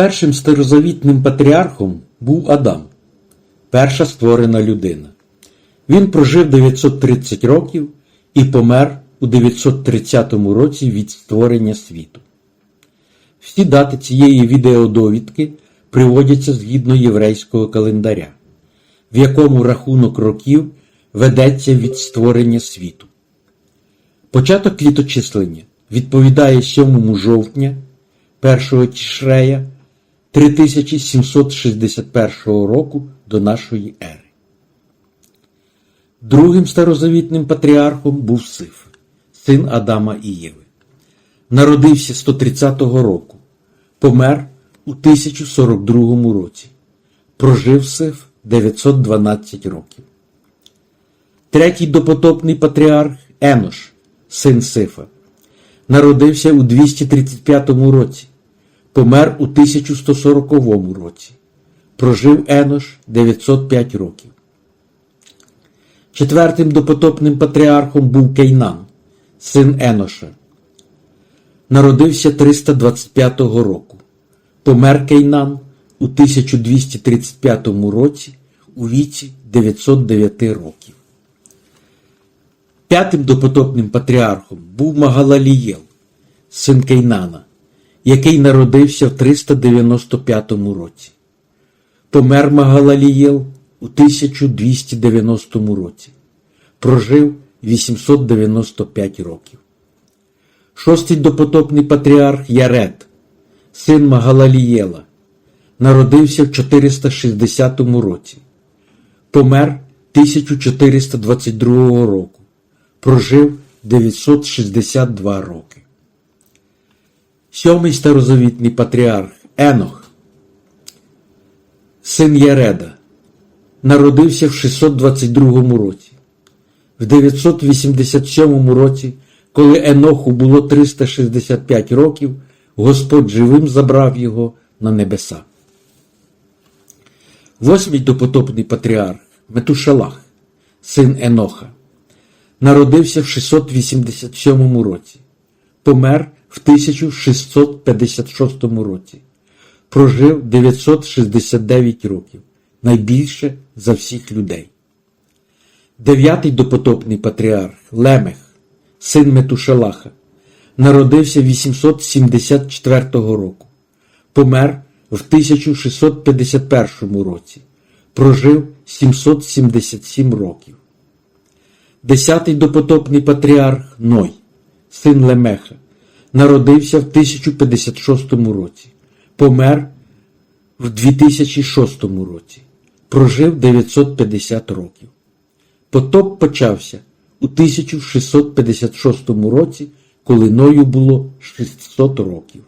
Першим старозавітним патріархом був Адам, перша створена людина. Він прожив 930 років і помер у 930 році від створення світу. Всі дати цієї відеодовідки приводяться згідно єврейського календаря, в якому рахунок років ведеться від створення світу. Початок літочислення відповідає 7 жовтня 1 тішрея 3761 року до нашої ери. Другим старозавітним патріархом був Сиф, син Адама і Єви. Народився 130 року, помер у 1042 році. Прожив Сиф 912 років. Третій допотопний патріарх Енош, син Сифа, народився у 235 році, помер у 1140 році. Прожив Енош 905 років. Четвертим допотопним патріархом був Кейнан, син Еноша. Народився 325 року. Помер Кейнан у 1235 році у віці 909 років. П'ятим допотопним патріархом був Магалалієл, син Кейнана, який народився в 395 році. Помер Магалалієл у 1290 році. Прожив 895 років. Шостий допотопний патріарх Яред, син Магалалієла, народився в 460 році. Помер 1422 року. Прожив 962 роки. Сьомий старозавітний патріарх Енох, син Яреда, народився в 622 році. В 987 році, коли Еноху було 365 років, Господь живим забрав його на небеса. Восьмий допотопний патріарх Метушалах, син Еноха, народився в 687 році, помер в 1656 році, прожив 969 років, найбільше за всіх людей. Дев'ятий допотопний патріарх Лемех, син Метушалаха, народився 874 року, помер в 1651 році, прожив 777 років. Десятий допотопний патріарх Ной, син Лемеха, народився в 1056 році, помер в 2006 році, прожив 950 років. Потоп почався у 1656 році, коли Ною було 600 років.